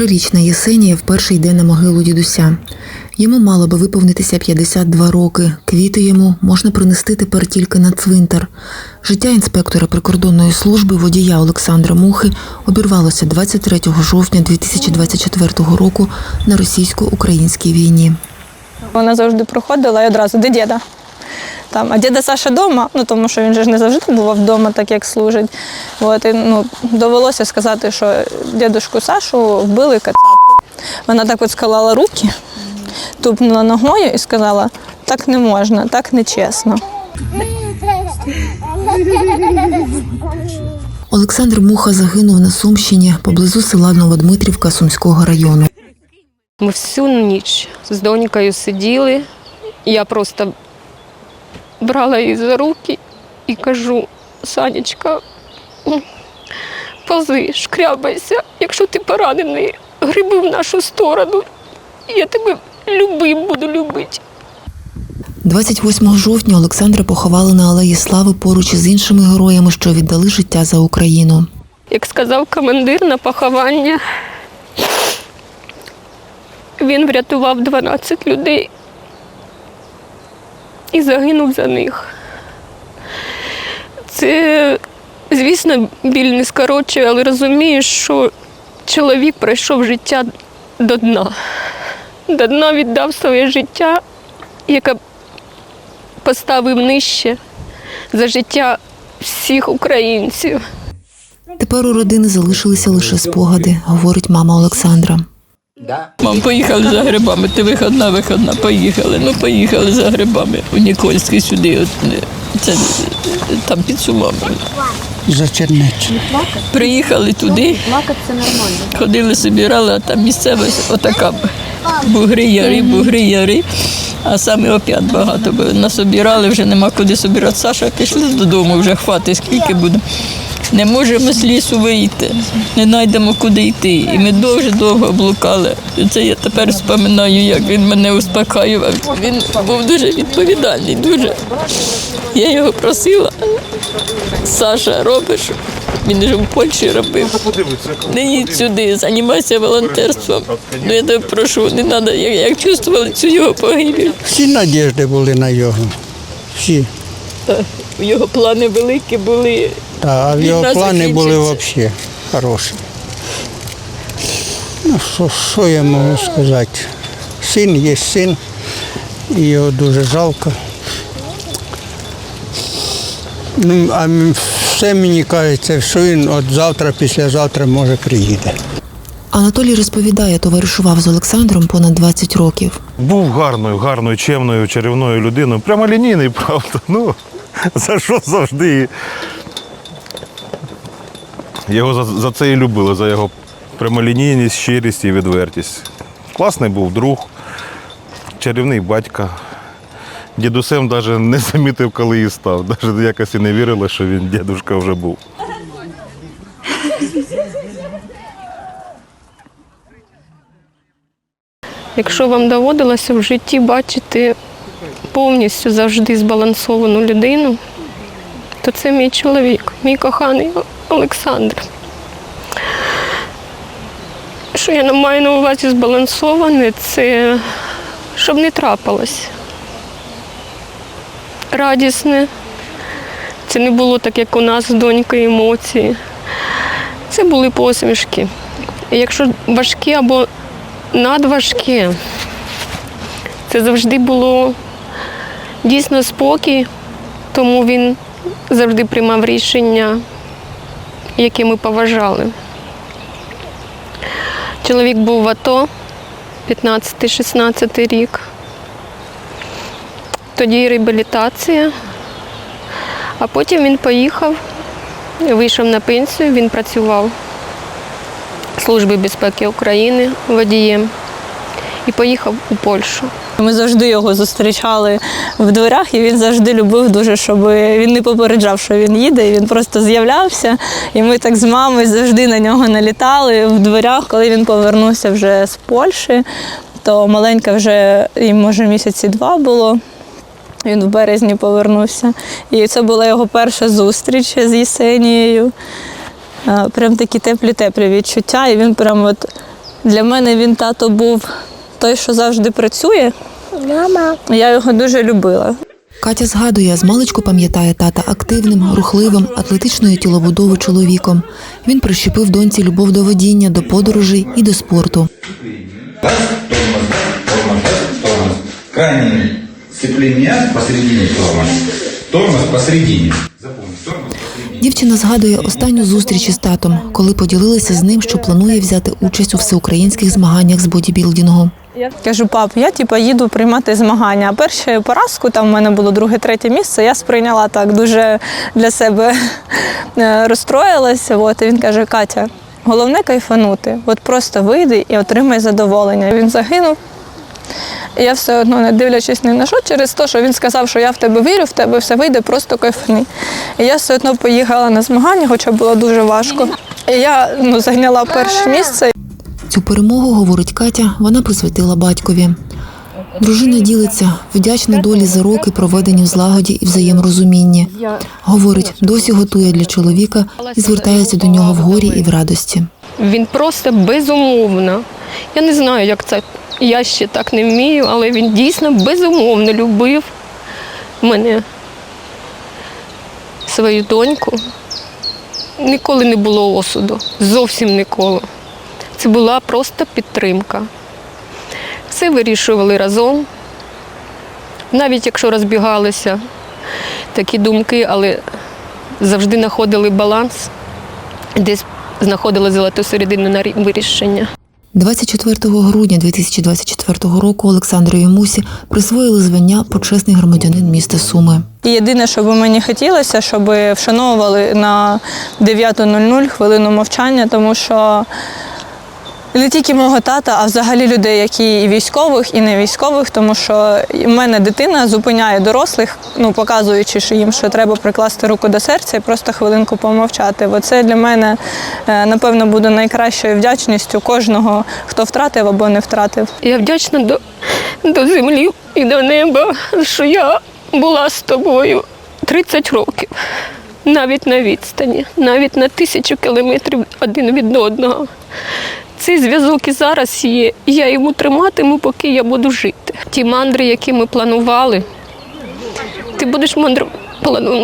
Трирічна Єсенія вперше йде на могилу дідуся. Йому мало би виповнитися 52 роки. Квіти йому можна принести тепер тільки на цвинтар. Життя інспектора прикордонної служби водія Олександра Мухи обірвалося 23 жовтня 2024 року на російсько-українській війні. Вона завжди проходила і одразу де діда. Там, а діда Саша вдома, ну тому що він же ж не завжди бував вдома, так як служить. От, і, ну, довелося сказати, що дідушку Сашу вбили кацапи. Вона так от склала руки, тупнула ногою і сказала: так не можна, так не чесно. Олександр Муха загинув на Сумщині поблизу села Новодмитрівка Сумського району. Ми всю ніч з донькою сиділи. Я просто брала її за руки і кажу: Санечка, пози, шкрябайся, якщо ти поранений, гриби в нашу сторону. Я тебе любим буду любити. 28 жовтня Олександра поховали на Алеї Слави поруч із іншими героями, що віддали життя за Україну. Як сказав командир на поховання, він врятував 12 людей і загинув за них. Це, звісно, біль не скорочує, але розумієш, що чоловік пройшов життя до дна. До дна віддав своє життя, яке поставив нижче за життя всіх українців. Тепер у родини залишилися лише спогади, говорить мама Олександра. Мам, поїхали за грибами. Ти виходна, виходна, поїхали. Ну, поїхали за грибами у Нікольський сюди. От, е, це там під сумами. За Чернеччину. Приїхали туди, ходили, собирали, а там місцевість отака. Бугри, яри, бугри, яри. А саме опять багато. бо Насобирали, вже нема куди собирати. Саша пішли додому, вже хватить, скільки буде. Не можемо з лісу вийти, не знайдемо куди йти. І ми дуже довго блукали. Це я тепер споминаю, як він мене успокаював. Він був дуже відповідальний, дуже. Я його просила. Саша, робиш? Він же в Польщі робив. Не їдь сюди, займайся волонтерством. Ну я тебе прошу, не треба, як, як чувствували цю його погибель. Всі надіжди були на його. Всі. Його плани великі були. Та, а його плани були взагалі хороші. Ну, що, що я можу сказати? Син є син, і його дуже жалко. Ну, а все мені кажеться, що він от завтра, післязавтра може приїде. Анатолій розповідає, товаришував з Олександром понад 20 років. Був гарною, гарною, чемною, чарівною людиною. Прямолінійний, правда. Ну, за що завжди. Його за, за це і любили, за його прямолінійність, щирість і відвертість. Класний був друг, чарівний батько. Дідусем навіть не замітив, коли і став. Навіть якось і не вірили, що він дідушка вже був. Якщо вам доводилося в житті бачити повністю завжди збалансовану людину, то це мій чоловік, мій коханий Олександр. Що я маю на увазі збалансоване, це щоб не трапилось. Радісне. Це не було так, як у нас з донькою емоції. Це були посмішки. І якщо важкі або надважке. Це завжди було дійсно спокій, тому він завжди приймав рішення, які ми поважали. Чоловік був в АТО 15-16 рік. Тоді реабілітація, а потім він поїхав, вийшов на пенсію, він працював Служби безпеки України водієм і поїхав у Польщу. Ми завжди його зустрічали в дверях, і він завжди любив дуже, щоб він не попереджав, що він їде. і Він просто з'являвся. І ми так з мамою завжди на нього налітали в дверях. Коли він повернувся вже з Польщі, то маленька вже їм може місяці два було. Він в березні повернувся. І це була його перша зустріч з Єсенією. Прям такі теплі-теплі відчуття. І він прям от Для мене він тато був той, що завжди працює. Мама. Я його дуже любила. Катя згадує, змалечку пам'ятає тата активним, рухливим, атлетичної тілобудови чоловіком. Він прищепив доньці любов до водіння, до подорожей і до спорту. Дівчина згадує останню зустріч із татом, коли поділилася з ним, що планує взяти участь у всеукраїнських змаганнях з бодібілдингу. Я кажу, пап, я типу, їду приймати змагання. А першу поразку, там в мене було друге-третє місце, я сприйняла так, дуже для себе е, розстроїлася. От, і він каже, Катя, головне кайфанути. От просто вийди і отримай задоволення. Він загинув. Я все одно, не дивлячись ні на що, через те, що він сказав, що я в тебе вірю, в тебе все вийде, просто кайфани. І я все одно поїхала на змагання, хоча було дуже важко. І я ну, зайняла перше місце. Цю перемогу, говорить Катя, вона присвятила батькові. Дружина ділиться, вдячна долі за роки, проведені в злагоді і взаєморозумінні. Говорить, досі готує для чоловіка і звертається до нього в горі і в радості. Він просто безумовно. Я не знаю, як це. Я ще так не вмію, але він дійсно безумовно любив мене, свою доньку. Ніколи не було осуду. Зовсім ніколи. Це була просто підтримка. Все вирішували разом. Навіть якщо розбігалися такі думки, але завжди знаходили баланс, десь знаходили золоту середину на вирішення. 24 грудня 2024 року Олександрові Мусі присвоїли звання почесний громадянин міста Суми. І єдине, що би мені хотілося, щоб вшановували на 9.00 хвилину мовчання, тому що не тільки мого тата, а взагалі людей, які і військових, і не військових, тому що в мене дитина зупиняє дорослих, ну показуючи що їм, що треба прикласти руку до серця і просто хвилинку помовчати. Бо це для мене е, напевно буде найкращою вдячністю кожного, хто втратив або не втратив. Я вдячна до, до землі і до неба, що я була з тобою 30 років. Навіть на відстані, навіть на тисячу кілометрів один від одного. Цей зв'язок і зараз є. і Я йому триматиму, поки я буду жити. Ті мандри, які ми планували, ти будеш мандру-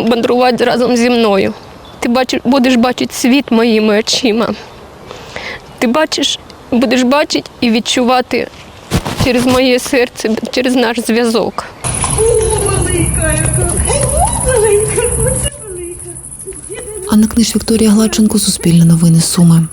мандрувати разом зі мною. Ти бачиш, будеш бачити світ моїми очима. Ти бачиш, будеш бачити і відчувати через моє серце, через наш зв'язок. Анна Книж Вікторія Гладченко, Суспільне новини Суми.